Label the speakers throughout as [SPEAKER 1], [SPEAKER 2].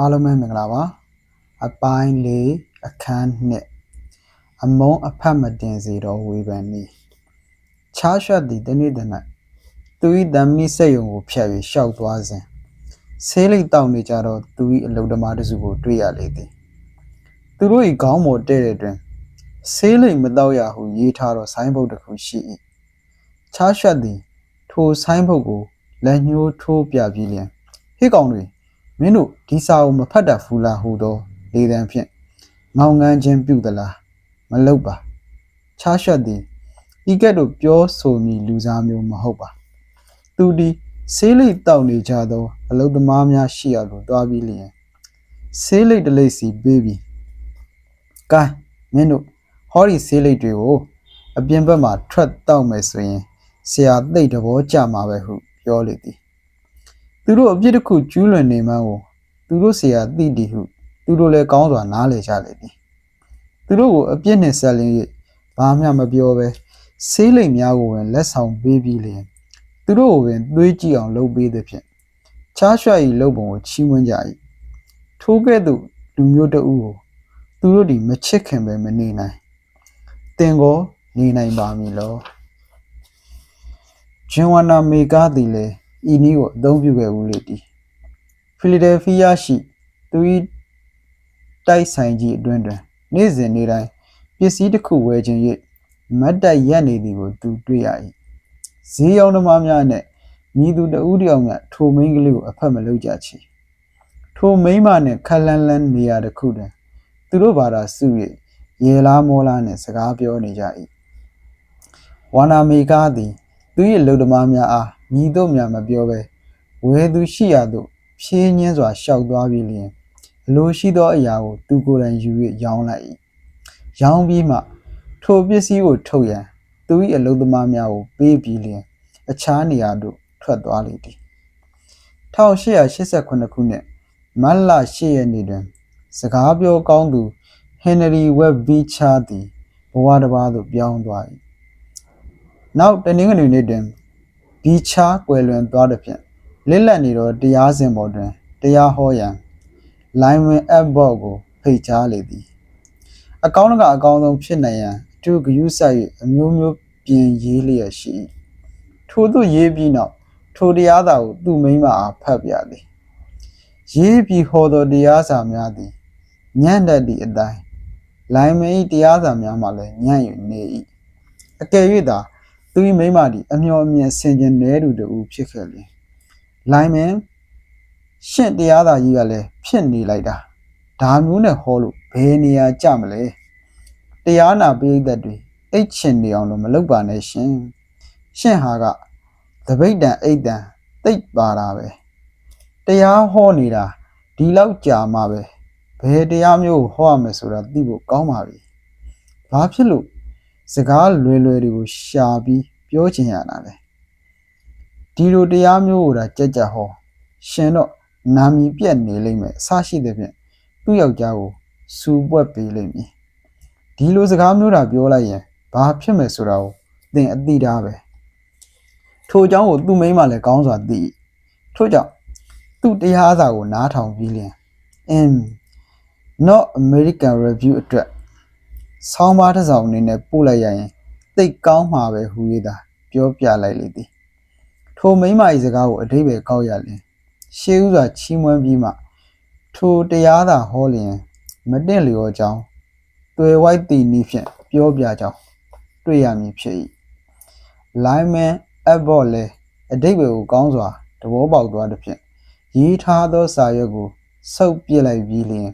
[SPEAKER 1] အားလုံးပဲမင်္ဂလာပါအပိုင်းလေးအခန်းနှစ်အမုံအဖတ်မတင်စေတော့ဝေဖန်နည်းချားရွှတ်သည်တနေ့တနေ့သူ၏တမ်းမိစိတ်ယုံကိုဖျက်၍ရှောက်သွားစဉ်ဆေးလိပ်တောက်နေကြတော့သူ၏အလုဒ္ဓမားတစ်စုကိုတွေ့ရလေသည်သူတို့၏ခေါင်းပေါ်တဲ့တဲ့တွင်ဆေးလိပ်မတောက်ရဟုရေးထားသောဆိုင်းဘုတ်တစ်ခုရှိ၏ချားရွှတ်သည် ထိုဆိုင်းဘုတ်ကိုလက်ညှိုးထိုးပြပြီးလျှင်ဟေ့ကောင်တွေ မင်းတို့ဒီစာအုပ်မဖတ်တတ်ဘူးလားဟူသောလေတံဖြင့်ငောင်ငန်းခြင်းပြုသလားမလုပ်ပါချားရှက်သည်ဤကဲ့သို့ပြောဆိုမည်လူစားမျိုးမဟုတ်ပါသူသည်ဆေးလိပ်တောက်နေကြသောအလုသမားများရှိရသို့တွားပြီးလျင်ဆေးလိပ်တစ်လိပ်စီပေးပြီးကဲမင်းတို့ဟောဒီဆေးလိပ်တွေကိုအပြင်ဘက်မှထွက်တောက်မယ်ဆိုရင်ဆရာသိတ်သဘောကျမှာပဲဟုပြောလေသည် သူတို့အပြစ်တစ်ခုကျူးလွန်နေမှန်းကိုသူတို့ဆရာသိတည်ဟုသူတို့လည်းကောင်းစွာနားလည်ကြလေသည်သူတို့ကိုအပြစ်နှင့်ဆက်လင်း၍ဘာမှမပြောဘဲဆေးလိမ်များကိုပင်လက်ဆောင်ပေးပြီးလျင်သူတို့ကိုပင်သွေးကြည့်အောင်လုပ်ပေးသည်ဖြင့်ချားရွှတ်၏လုပ်ပုံကိုချီးမွမ်းကြ၏ထိုးကဲ့သို့လူမျိုးတအုပ်ကိုသူတို့ဒီမချစ်ခင်ပဲမနေနိုင်တင်ကိုနေနိုင်ပါမည်လောဂျင်ဝါနာမေကာသည်လည်း ဤနည်းကိုအသုံးပြုခဲ့ဦးလေသည်ဖီလီဒယ်ဖီးယားရှိသူ၏တိုက်ဆိုင်ကြီးအတွင်းတွင်နေ့စဉ်နေ့တိုင်းပစ္စည်းတစ်ခုဝယ်ခြင်း၍မတ်တက်ရက်နေသည်ကိုသူတွေ့ရ၏ဈေးရောင်းသမားများနှင့်မြည်သူတဦးတယောက်များထိုမိန်းကလေးကိုအဖက်မလုပ်ကြချီထိုမိန်းမနှင့်ခက်လန်းလန်းနေရာတစ်ခုတွင်သူတို့ဘာသာစု၍ရေလားမောလားနှင့်စကားပြောနေကြ၏ဝါနာမေကားသည်သူ၏လူသမားများအား မြည်တို့များမပြောဘဲဝဲသူရှိရာသို့ဖြင်းညင်းစွာရှောက်သွားပြီးလျင်အလိုရှိသောအရာကိုသူကိုယ်တိုင်ယူ၍ရောင်းလိုက်၏ရောင်းပြီးမှထိုပစ္စည်းကိုထုတ်ရန်သူ၏အလုသမားများကိုပေးပြီးလျင်အခြားနေရာသို့ထွက်သွားလေသည်1889ခုနှစ်မတ်လ10ရက်နေ့တွင် စကားပြောကောင်းသူဟင်နရီဝက်ဘီချာသည်ဘဝတစ်ပါးသို့ပြောင်းသွား၏နောက်တနင်္ဂနွေနေ့တွင် ဘီချာကွယ်လွန်သွားသည်ဖြင့်လစ်လက်နေသောတရားစဉ်ပေါ်တွင်တရားဟောရန်လိုင်းဝင်အပ်ဘော့ကိုဖိတ်ကြားလေသည်အကောင်းကအကောင်းဆုံးဖြစ်နိုင်ရန်အထူးဂရုစိုက်၍အမျိုးမျိုးပြင်ရေးလျက်ရှိ၏ထို့သို့ရေးပြီးနောက်ထိုတရားသာကိုသူ့မိန်းမအားဖတ်ပြသည်ရေးပြီးဟောသောတရားစာများသည်ညံ့တတ်သည့်အတိုင်းလိုင်းမင်း၏တရားစာများမှလည်းညံ့၍နေ၏အကယ်၍သာ သူ၏မိန်းမသည်အမျော်အမြင်ဆင်ခြင်နေသူတူဖြစ်ခဲ့လျင်လိုင်းမန်ရှင့်တရားသာကြီးကလည်းဖြစ်နေလိုက်တာဒါမျိုးနဲ့ဟောလို့ဘယ်နေရာကြမလဲတရားနာပိဋကတ်တွေအိတ်ချင်နေအောင်လို့မလုပ်ပါနဲ့ရှင်ရှင့်ဟာကသပိတ်တံအိတ်တံတိတ်ပါတာပဲတရားဟောနေတာဒီလောက်ကြာမှပဲဘယ်တရားမျိုးဟောရမယ်ဆိုတာသိဖို့ကောင်းပါပြီဘာဖြစ်လို့ စကားလွယ်လွယ်တွေကိုရှာပြီးပြောချင်ရတာလဲဒီလိုတရားမျိုးကိုဒါကြက်ကြက်ဟောရှင်တော့နာမည်ပြက်နေလိမ့်မယ်အဆရှိတဲ့ဖြင့်သူ့ယောက်ျားကိုစူပွက်ပေးလိမ့်မည်ဒီလိုစကားမျိုးတာပြောလိုက်ရင်ဘာဖြစ်မယ်ဆိုတာကိုသင်အတိထားပဲထိုအကြောင်းကိုသူ့မိန်းမလည်းကောင်းစွာသိထို့ကြောင့်သူ့တရားစာကိုနားထောင်ပြီးလျင်အင်း not American review အတွက် ဆောင်းပါးတစ်စောင်အနေနဲ့ပို့လိုက်ရရင်သိတ်ကောင်းမှာပဲဟူ၍သာပြောပြလိုက်လေသည်ထိုမိမ၏စကားကိုအတိပ္ပယ်ကောက်ရလျင်ရှေးဥစွာချီးမွမ်းပြီးမှထိုတရားသာဟောလျင်မတင့်လျော်ကြောင်းတွေ့ဝိုက်တီနီးဖြင့်ပြောပြကြောင်းတွေ့ရမည်ဖြစ်၏လိုင်းမန်အဘော့လည်းအတိပ္ပယ်ကိုကောင်းစွာသဘောပေါက်သွားသည်ဖြင့်ရေးထားသောစာရွက်ကိုဆုပ်ပြစ်လိုက်ပြီးလျင်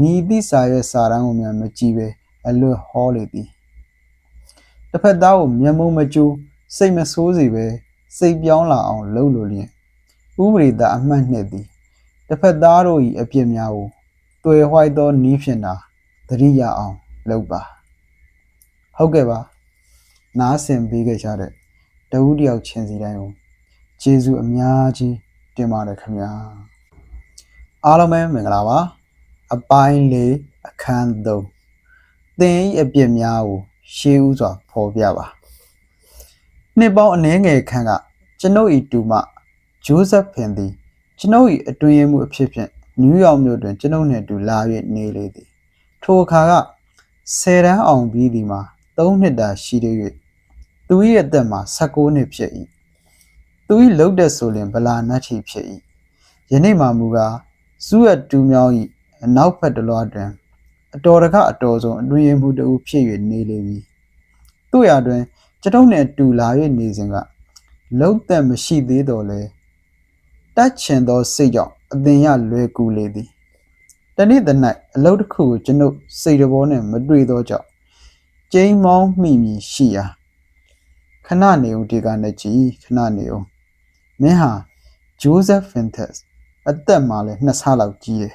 [SPEAKER 1] မိသည့်စာရွက်စာတမ်းကိုများမကြည့်ပဲ အလွတ်ဟောလေသည်တစ်ဖက်သားကိုမျက်မှုမကျူးစိတ်မဆိုးစေပဲစိတ်ပြောင်းလာအောင်လုပ်လိုလျင်ဥပရိသအမှတ်နှစ်သည်တစ်ဖက်သားတို့၏အပြစ်များကိုတွေ့ဝှိုက်သောနီးဖြင့်သာသတိရအောင်လုပ်ပါဟုတ်ကဲ့ပါနားဆင်ပေးခဲ့ကြတဲ့တဦးတယောက်ချင်းစီတိုင်းကိုကျေးဇူးအများကြီးတင်ပါတယ်ခင်ဗျာအားလုံးပဲမင်္ဂလာပါအပိုင်းလေးအခန်း3 သင်၏အပြစ်များကိုရှေးဥစွာဖော်ပြပါနှစ်ပေါင်းအနည်းငယ်ခန့်ကကျွန်ုပ်၏တူမဂျိုးဇက်ဖင်သည်ကျွန်ုပ်၏အတွင်ရမှုအဖြစ်ဖြင့်နယူးယောက်မြို့တွင်ကျွန်ုပ်နှင့်အတူလာ၍နေလေသည်ထိုအခါက10တန်းအောင်ပြီးသည်မှာ3နှစ်တာရှိသေး၍သူ၏အသက်မှာ16နှစ်ဖြစ်၏သူ၏လှုပ်တဲ့ဆိုရင်ဗလာနတ်ထီဖြစ်၏ယနေ့မှမူကားစူးရတူးမြောင်း၏အနောက်ဘက်တလွားတွင် အတော်တကအတော်ဆုံးအတွင်ရမှုတဦးဖြစ်၍နေလေပြီတို့ရာတွင်ကျွန်ုပ်နှင့်အတူလာ၍နေစဉ်ကလှုပ်သက်မရှိသေးတော့လေတက်ချင်သောစိတ်ကြောင့်အသင်ရလွယ်ကူလေသည်တနေ့တ၌အလုပ်တစ်ခုကိုကျွန်ုပ်စိတ်တဘောနှင့်မတွေ့သောကြောင့်ကျိမ်းမောင်းမိမည်ရှိရာခဏနေဦးဒီကနေ့ကြီးခဏနေဦးမင်းဟာဂျိုးဇက်ဖင်သက်စ်အသက်မှလည်းနှစ်ဆလောက်ကြီးတယ်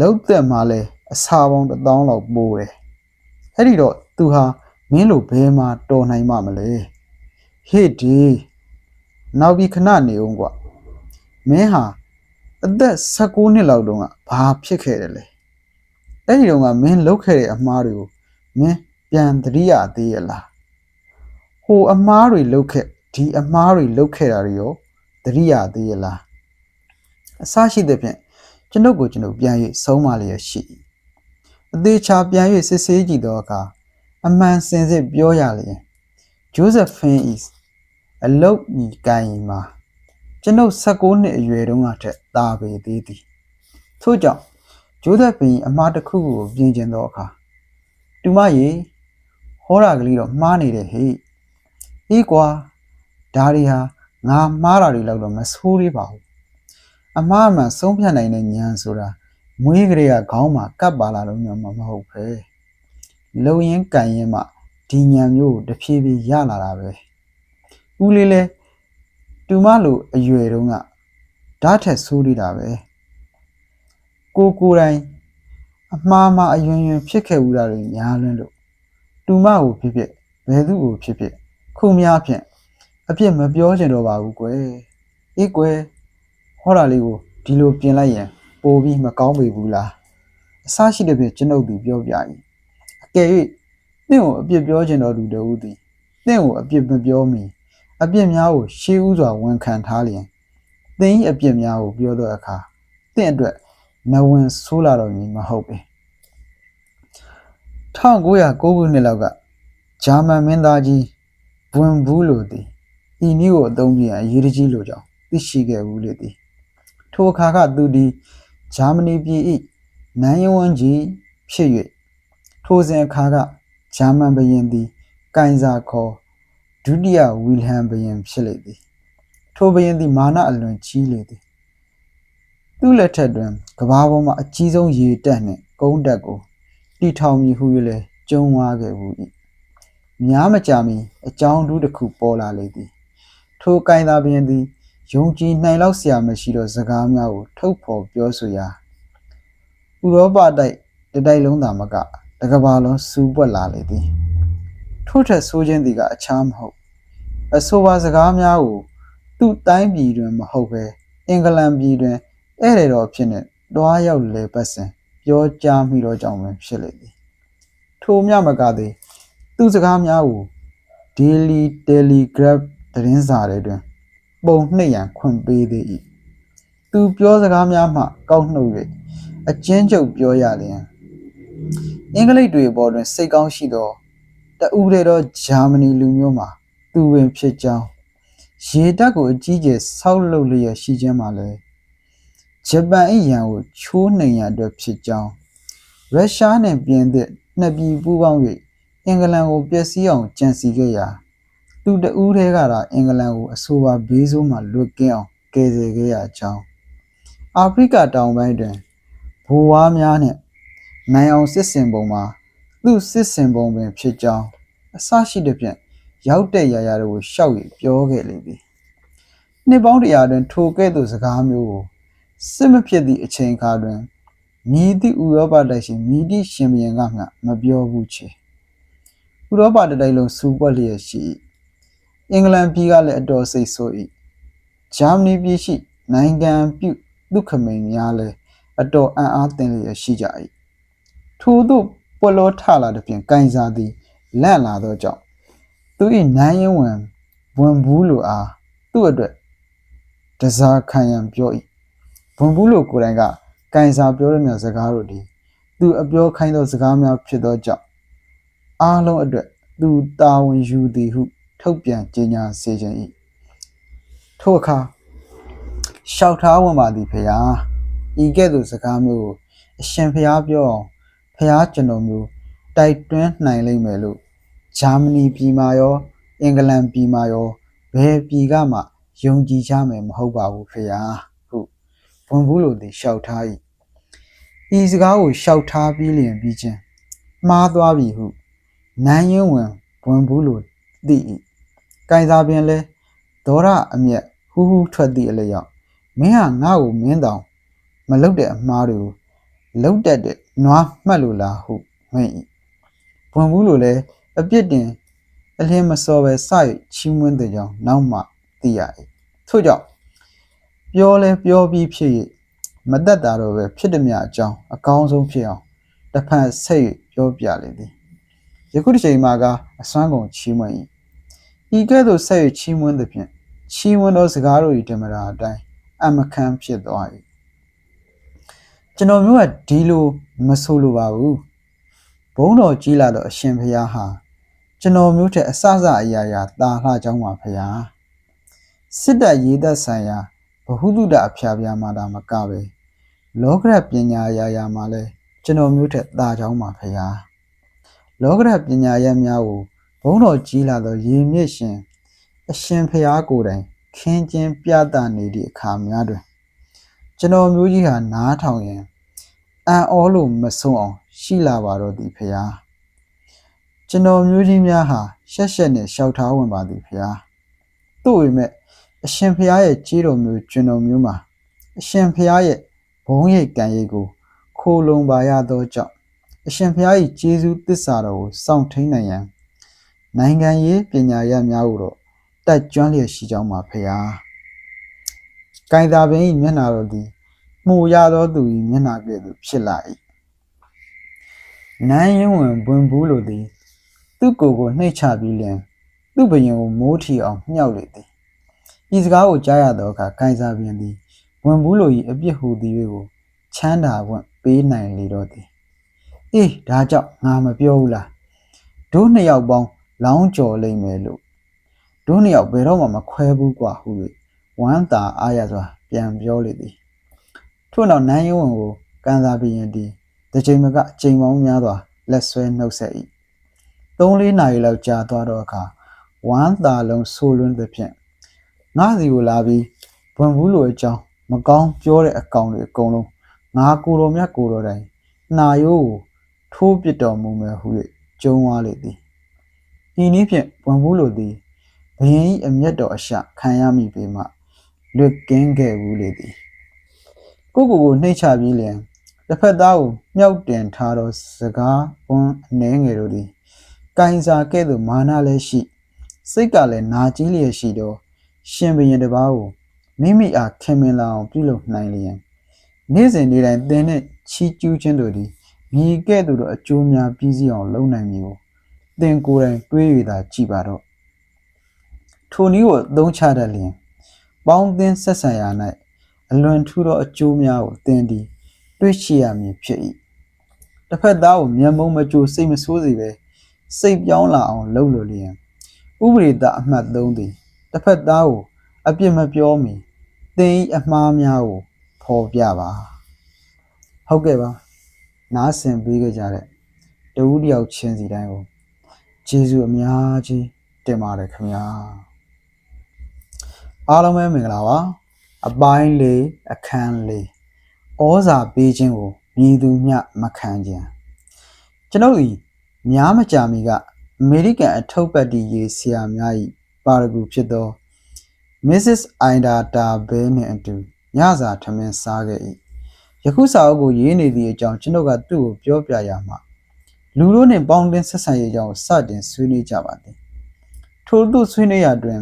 [SPEAKER 1] လောက်သက်မှလည်းအစာပေါင်းတစ်သောင်းလောက်ပိုးတယ်အဲ့ဒီတော့သူဟာမင်းလိုဘဲမှာတော်နိုင်မှမလဲဟေ့ဒီနောက်ပြီးခဏနေဦးကွာမင်းဟာအသက်16နှစ်လောက်တုန်းကဘာဖြစ်ခဲ့တယ်လဲအဲ့ဒီတုန်းကမင်းလုပ်ခဲ့တဲ့အမှားတွေကိုမင်းပြန်သတိရသေးရလားဟိုအမှားတွေလုပ်ခဲ့ဒီအမှားတွေလုပ်ခဲ့တာတွေရောသတိရသေးရလားအစရှိသဖြင့် ကျွန်ုပ်ကိုကျွန်ုပ်ပြန်၍ဆုံးမလျက်ရှိ၏အသေးချာပြန်၍စစ်ဆေးကြည့်သောအခါအမှန်စင်စစ်ပြောရလျင် Josephine is အလုတ်ဤကိုင်မှာကျွန်ုပ်16နှစ်အရွယ်တုန်းကထက်သာပေသေးသည်ထို့ကြောင့်ဂျိုးသက်ပင်အမှားတစ်ခုကိုပြင်ကျင်သောအခါတူမရေဟောတာကလေးတော့မှားနေတယ်ဟေ့အေးကွာဒါတွေဟာငါမှားတာတွေလောက်တော့မဆိုးသေးပါဘူး အမှားမှန်ဆုံးဖြတ်နိုင်တဲ့ဉာဏ်ဆိုတာမွေးကလေးကခေါင်းမှာကပ်ပါလာလို့မျိုးမမဟုတ်ပဲလုံရင်ကန်ရင်မှဒီဉာဏ်မျိုးကိုတဖြည်းဖြည်းရလာတာပဲဦးလေးလဲတူမလိုအရွယ်တုန်းကဓာတ်ထက်ဆိုးနေတာပဲကိုကိုယ်တိုင်အမှားမှအယွင်ယွင်ဖြစ်ခဲ့ဦးတာတွေများလွန်းလို့တူမကိုဖြစ်ဖြစ်ဘယ်သူ့ကိုဖြစ်ဖြစ်ခုများဖြင့်အပြစ်မပြောချင်တော့ပါဘူးကွယ်အေးကွယ် ဟောတာလေးကိုဒီလိုပြင်လိုက်ရင်ပိုပြီးမကောင်းပေဘူးလားအဆရှိတဲ့ဖြင့်ကျွန်ုပ်ဒီပြောပြ၏အကယ်၍တင့်ကိုအပြစ်ပြောချင်တော်သူတဦးသည်တင့်ကိုအပြစ်မပြောမီအပြစ်များကိုရှေးဥစွာဝန်ခံထားလျင်သင်၏အပြစ်များကိုပြောသောအခါတင့်အတွက်နဝင်ဆိုးလာတော့မည်မဟုတ်ပေ1909ခုနှစ်လောက်ကဂျာမန်မင်းသားကြီးဘွန်ဘူးလိုသည်ဤနည်းကိုအသုံးပြုရန်အရေးကြီးလိုကြောင်းသိရှိခဲ့ဘူးလေသည် ထိုအခါကသူသည်ဂျာမနီပြည်၏နိုင်ယဝန်းကြီးဖြစ်၍ထိုစဉ်အခါကဂျာမန်ဘုရင်သည်ကိုင်ဇာခေါ်ဒုတိယဝီလဟမ်ဘုရင်ဖြစ်လေသည်ထိုဘုရင်သည်မာနအလွန်ကြီးလေသည်သူ့လက်ထက်တွင်ကမ္ဘာပေါ်မှာအကြီးဆုံးရေတက်နှင့်ကုန်းတက်ကိုတီထောင်မည်ဟု၍လည်းကျုံးဝါခဲ့ဘူး၏များမကြာမီအကြောင်းတူးတစ်ခုပေါ်လာလေသည်ထိုကိုင်သာဘုရင်သည် ယုံကြည်နိုင်လောက်စရာမရှိသောစကားများကိုထုတ်ဖော်ပြောဆိုရာဥရောပတိုက်တတိုက်လုံးသာမကတကဘာလုံးစူးပွက်လာလေသည်ထို့ထက်ဆိုးခြင်းသည်ကအခြားမဟုတ်အဆိုပါစကားများကိုသူ့တိုင်းပြည်တွင်မဟုတ်ဘဲအင်္ဂလန်ပြည်တွင်ဧည့်သည်တော်ဖြစ်နေတွားရောက်လေပတ်စဉ်ပြောကြားမိတော့ကြောင့်ပင်ဖြစ်လေသည်ထိုမြမကသည်သူ့စကားများကို Daily Telegraph သတင်းစာတွေတွင် ပုံနှိပ်ရန်ခွင့်ပေးသေး၏သူပြောစကားများမှကောက်နှုတ်၍အကျဉ်းချုပ်ပြောရလျင်အင်္ဂလိပ်တွေပေါ်တွင်စိတ်ကောင်းရှိသောတဦးတည်းသောဂျာမနီလူမျိုးမှာသူဝင်ဖြစ်ကြောင်းရေတပ်ကိုအကြီးကျယ်ဆောက်လုပ်လျက်ရှိခြင်းမှာလည်းဂျပန်၏ရန်ကိုချိုးနှိမ်ရန်အတွက်ဖြစ်ကြောင်းရုရှားနှင့်ပြင်သစ်နှစ်ပြည်ပူးပေါင်း၍အင်္ဂလန်ကိုပျက်စီးအောင်ကြံစည်ခဲ့ရာ သူတဦးတည်းကသာအင်္ဂလန်ကိုအဆိုပါဘေးဆိုးမှလွတ်ကင်းအောင်ကယ်ဆယ်ခဲ့ရကြောင်းအာဖရိကတောင်ပိုင်းတွင်ဘိုးဝါးများနှင့်နိုင်အောင်စစ်စင်ပုံမှာသူ့စစ်စင်ပုံပင်ဖြစ်ကြောင်းအဆရှိသည်ဖြင့်ရောက်တဲ့ရာရာတို့ကိုရှောက်၍ပြောခဲ့လေသည်နှစ်ပေါင်းတရာတွင်ထိုကဲ့သို့စကားမျိုးကိုစစ်မဖြစ်သည့်အချိန်အခါတွင်မြည်သည့်ဥရောပတိုက်ရှင်မြည်သည့်ရှင်ဘုရင်ကမှမပြောဘူးချေဥရောပတိုက်လုံးစူပွက်လျက်ရှိ၏ အင်္ဂလန်ပြည်ကလည်းအတော်စိတ်ဆိုး၏ဂျာမနီပြည်ရှိနိုင်ငံပြုဒုက္ခမိန်များလည်းအတော်အံ့အားသင့်လျက်ရှိကြ၏ထို့သို့ပွက်လောထလာသည်ဖြင့်ကင်စာသည်လန့်လာသောကြောင့်သူ၏နိုင်ရင်ဝင်ဝင်ဘူးလိုအားသူ့အတွက်တစားခံရန်ပြော၏ဘွန်ဘူးလိုကိုယ်တိုင်ကကင်စာပြောရမြစကားတို့ဒီသူအပြောခိုင်းသောစကားများဖြစ်သောကြောင့်အားလုံးအတွက်သူတာဝန်ယူသည်ဟု ထုတ်ပြန်ကြေညာစေခြင်း၏ထို့အခါရှောက်ထားဝင်ပါသည်ဖေယားဤကဲ့သို့စကားမျိုးကိုအရှင်ဖေယားပြောအောင်ဖေယားကျွန်တော်မျိုးတိုက်တွန်းနိုင်လိမ့်မယ်လို့ဂျာမနီပြည်မှာရောအင်္ဂလန်ပြည်မှာရောဘယ်ပြည်ကမှယုံကြည်ကြမယ်မဟုတ်ပါဘူးဖေယားဟုဘွန်ဘူးလိုသည်ရှောက်ထား၏ဤစကားကိုရှောက်ထားပြီးလျင်ပြီးချင်းမှားသွားပြီဟုနန်းရင်ဝင်ဘွန်ဘူးလိုသိ၏ ကင်စာပင်လဲဒေါရအမျက်ဟူးဟူးထွက်သည့်အလျောက်မင်းဟာငါ့ကိုမင်းတောင်မလုတ်တဲ့အမှားတွေကိုလုတ်တတ်တဲ့နွားမှတ်လို့လားဟုမှင့်၏ဘွန်ဘူးလိုလဲအပြစ်တင်အလင်းမစောပဲစ၍ချီးမွမ်းတဲ့ကြောင့်နောက်မှသိရ၏ထို့ကြောင့်ပြောလဲပြောပြီးဖြစ်၍မတတ်တာတော့ပဲဖြစ်သည်မြအကြောင်းအကောင်းဆုံးဖြစ်အောင်တစ်ဖက်ဆက်၍ပြောပြလေသည်ယခုတစ်ချိန်မှာကအစွမ်းကုန်ချီးမွမ်း၏ ဤကဲ့သို့ဆက်၍ချီးမွမ်းသည်ဖြင့်ချီးမွမ်းသောစကားတို့၏ဓမ္မတာအတိုင်းအမခံဖြစ်သွား၏ကျွန်တော်မျိုးကဒီလိုမဆိုလိုပါဘူးဘုန်းတော်ကြီးလာတော့အရှင်ဘုရားဟာကျွန်တော်မျိုးထက်အစစအရာရာတာလှကြောင်းပါဘုရားစစ်တပ်ရေးသက်ဆိုင်ရာဘဟုတုတအဖျားပြားမှာဒါမကပဲလောကရပညာအရာရာမှာလဲကျွန်တော်မျိုးထက်တာကြောင်းပါဘုရားလောကရပညာရများကို ဘုန်းတော်ကြီးလာတော့ရေမြင့်ရှင်အရှင်ဘုရားကိုယ်တိုင်ခင်းကျင်းပြသနေသည့်အခါများတွင်ကျွန်တော်မျိုးကြီးဟာနားထောင်ရင်အံ့ဩလို့မဆုံးအောင်ရှိလာပါတော့သည်ဖရာကျွန်တော်မျိုးကြီးများဟာရှက်ရှက်နဲ့ရှောက်ထားဝင်ပါသည်ဖရာတို့ပေမဲ့အရှင်ဖရာရဲ့ကြီးတော်မျိုးကျွန်တော်မျိုးမှာအရှင်ဖရာရဲ့ဘုံရိတ်ကံရိတ်ကိုခိုးလုံပါရသောကြောင့်အရှင်ဖရာ၏ကျေးဇူးသစ္စာတော်ကိုစောင့်ထိန်နိုင်ရန် နိုင်ငံရေးပညာရပ်များကိုတော့တက်ကျွမ်းလျက်ရှိကြောင်းပါဖရာ။ကိုင်သာပင်၏မျက်နာတော်သည်မှုရသောသူ၏မျက်နာကဲ့သို့ဖြစ်လာ၏။နန်းရင်ဝင်ဘွင်ဘူးလိုသည် သူ့ကိုယ်ကိုနှိပ်ချပြီးလျှင်သူ့ဘရင်ကိုမိုးထီအောင်မြှောက်လေသည်။ဤစကားကိုကြားရသောအခါကိုင်သာပင်သည်ဘွင်ဘူးလို၏အပြစ်ဟူသည်ကိုချမ်းသာခွင့်ပေးနိုင်လေတော့သည်။အေးဒါကြောင့်ငါမပြောဘူးလား။တို့နှစ်ယောက်ပေါင်း လောင်းကြော်လိမ့်မယ်လို့တို့နှစ်ယောက်ဘယ်တော့မှမခွဲဘူးกว่าဟု၍ဝမ်းသာအားရစွာပြန်ပြောလေသည်ထို့နောက်နန်းယဝန်ကိုကန်စာဘီရင်သည်တစ်ချိန်မကအချိန်ပေါင်းများစွာလက်ဆွဲနှုတ်ဆက်၏သုံးလေးနာရီလောက်ကြာသွားတော့အခါဝမ်းသာလုံးဆိုးလွန်းသဖြင့်ငါစီကိုလာပြီးဘွန်ဘူးလိုအကြောင်းမကောင်းပြောတဲ့အကောင်တွေအကုန်လုံးငါကိုတော်မြတ်ကိုတော်တိုင်နှာရိုးကိုထိုးပစ်တော်မူမယ်ဟု၍ကြုံသွားလေသည် ဤနည်းဖြင့်ဘွန်ဘူးလိုသည်ဘယင်း၏အမျက်တော်အရှခံရမိပေမှလွတ်ကင်းခဲ့ဘူးလေသည်ကိုကိုကိုနှိမ့်ချပြီးလျင်တစ်ဖက်သားကိုမြောက်တင်ထားသောစကားပွန်းအနေငယ်တို့သည်ကင်စာကဲ့သို့မာနလည်းရှိ စိတ်ကလည်းနာကျည်းလျက်ရှိသောရှင်ဘရင်တစ်ပါးကိုမိမိအားခင်မင်လာအောင်ပြုလုပ်နိုင်လျင်နေ့စဉ်နေ့တိုင်းသင်နှင့်ချီးကျူးခြင်းတို့သည်မြည်ကဲ့သို့သောအကျိုးများပြည့်စည်အောင်လုပ်နိုင်မည်ကို သင်ကိုယ်တိုင်တွေးရတာကြည်ပါတော့ထိုနည်းကိုအသုံးချတတ်လျင်ပေါင်းသင်းဆက်ဆံရာ၌အလွန်ထူးသောအကျိုးများကိုသင်သည်တွေ့ရှိရမည်ဖြစ်၏တစ်ဖက်သားကိုမျက်မုံမကြိုစိတ်မဆိုးစေပဲစိတ်ပြောင်းလာအောင်လုပ်လို့လျင်ဥပရိသအမှတ်3သည်တစ်ဖက်သားကိုအပြစ်မပြောမီသင်၏အမှားများကိုဖော်ပြပါဟုတ်ကဲ့ပါနားဆင်ပေးကြတဲ့တဦးတယောက်ချင်းစီတိုင်းကို ကျေးဇူးအများကြီးတင်ပါတယ်ခင်ဗျာအားလုံးပဲမင်္ဂလာပါအပိုင်းလေးအခန်းလေးဩဇာပေးခြင်းကိုမြည်သူမျှမခံခြင်းကျွန်ုပ်ဤများမကြာမီကအမေရိကန်အထုပ်ပတ်တီရေဆရာများ၏ပါရဂူဖြစ်သော Mrs. Ida Tabel နှင့်အတူညစာထမင်းစားခဲ့၏ယခုစာအုပ်ကိုရေးနေသည့်အကြောင်းကျွန်ုပ်ကသူ့ကိုပြောပြရမှာ လူတို့နှင့်ပေါင်းတင်ဆက်ဆံရေးအကြောင်းစတင်ဆွေးနွေးကြပါသည်ထို့သို့ဆွေးနွေးရာတွင်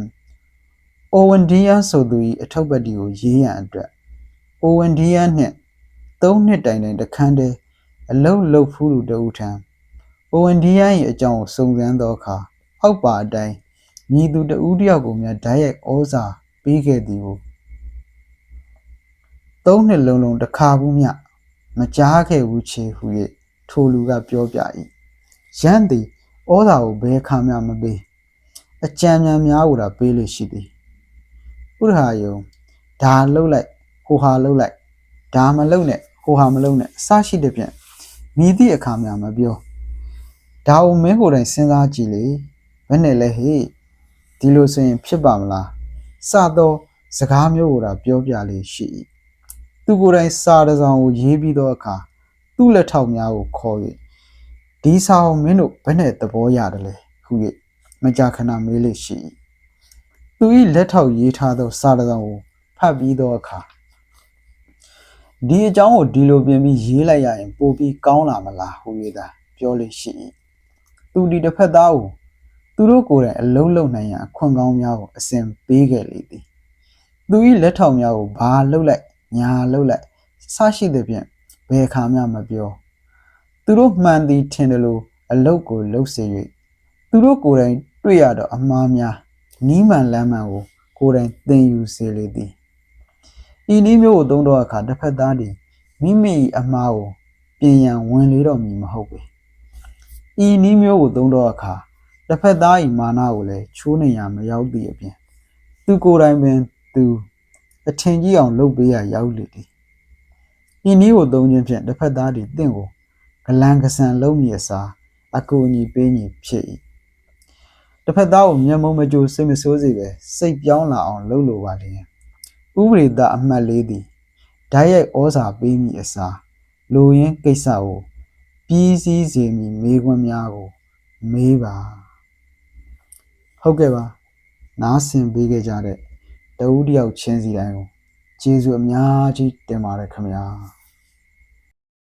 [SPEAKER 1] အိုဝင်ဒီယန်ဆိုသူ၏အထုပ်ပတ်တီကိုရေးရန်အတွက်အိုဝင်ဒီယန်နှင့်သုံးနှစ်တိုင်တိုင်တခန်းတည်းအလုတ်လုတ်ဖူးလူတဦးထံအိုဝင်ဒီယန်၏အကြောင်းကိုစုံစမ်းသောအခါအောက်ပါအတိုင်းမြည်သူတဦးတယောက်ကိုများဓာတ်ရိုက်ဩဇာပေးခဲ့သည်ကိုသုံးနှစ်လုံးလုံးတစ်ခါဘူးမျှမကြားခဲ့ဘူးချေဟု၍ ထိုလူကပြောပြ၏ရန်သည်ဩသာကိုဘယ်ခါမှမပေးအကြံဉာဏ်များကိုသာပေးလို့ရှိသည်ဥရဟာယုံဒါလှုပ်လိုက်ဟိုဟာလှုပ်လိုက်ဒါမလှုပ်နဲ့ဟိုဟာမလှုပ်နဲ့အစရှိတဲ့ဖြင့်မိသည့်အခါမှမပြောဒါကိုမင်းကိုယ်တိုင်စဉ်းစားကြည့်လေဘယ်နဲ့လဲဟေ့ဒီလိုဆိုရင်ဖြစ်ပါမလားစသောစကားမျိုးကိုသာပြောပြလေးရှိ၏သူကိုယ်တိုင်စာတစ်စောင်ကိုရေးပြီးသောအခါ သူ့လက်ထောက်များကိုခေါ်၍ဒီစာကိုမင်းတို့ဘယ်နဲ့သဘောရတယ်လဲဟု၍မကြာခဏမေးလေးရှိ၏သူ၏လက်ထောက်ရေးထားသောစာတစ်စောင်ကိုဖတ်ပြီးသောအခါဒီအကြောင်းကိုဒီလိုပြင်ပြီးရေးလိုက်ရရင်ပိုပြီးကောင်းလာမလားဟု၍သာပြောလေးရှိ၏သူဒီတစ်ဖက်သားကိုသူတို့ကိုယ်တိုင်အလုံးလုံးနိုင်ရန်အခွင့်ကောင်းများကိုအစဉ်ပေးခဲ့လေသည်သူ၏လက်ထောက်များကိုဘာလှုပ်လိုက်ညာလှုပ်လိုက်စရှိသဖြင့် ဘယ်အခါမှမပြောသူတို့မှန်သည်ထင်တယ်လို့အလုတ်ကိုလှုပ်စေ၍သူတို့ကိုယ်တိုင်တွေ့ရတော့အမှားများနီးမှန်လမ်းမှန်ကိုကိုယ်တိုင်သင်ယူစေလေသည်ဤနည်းမျိုးကိုသုံးတော့အခါတစ်ဖက်သားသည်မိမိ၏အမှားကိုပြင်ရန်ဝင်လေတော့မည်မဟုတ်ပေဤနည်းမျိုးကိုသုံးတော့အခါတစ်ဖက်သား၏မာနကိုလည်းချိုးနှင်ရမရောက်သည့်အပြင်သူကိုယ်တိုင်ပင်သူအထင်ကြီးအောင်လုပ်ပေးရရောက်လေသည် ဤနည်းကိုသုံးခြင်းဖြင့်တစ်ဖက်သားသည်တင့်ကိုဂလန်ကဆန်လုံးမည်အစားအကူအညီပေးမည်ဖြစ်၏တစ်ဖက်သားကိုမျက်မုံမကြိုစိတ်မဆိုးစေပဲစိတ်ပြောင်းလာအောင်လုပ်လိုပါလျင်ဥပရိသအမှတ်လေးသည်ဓာတ်ရိုက်ဩဇာပေးမည်အစားလိုရင်းကိစ္စကိုပြီးစည်းစေမည်မေးခွန်းများကိုမေးပါဟုတ်ကဲ့ပါနားဆင်ပေးခဲ့ကြတဲ့တဦးတယောက်ချင်းစီတိုင်းကိုကျေးဇူးအများကြီးတင်ပါတယ်ခင်ဗျာ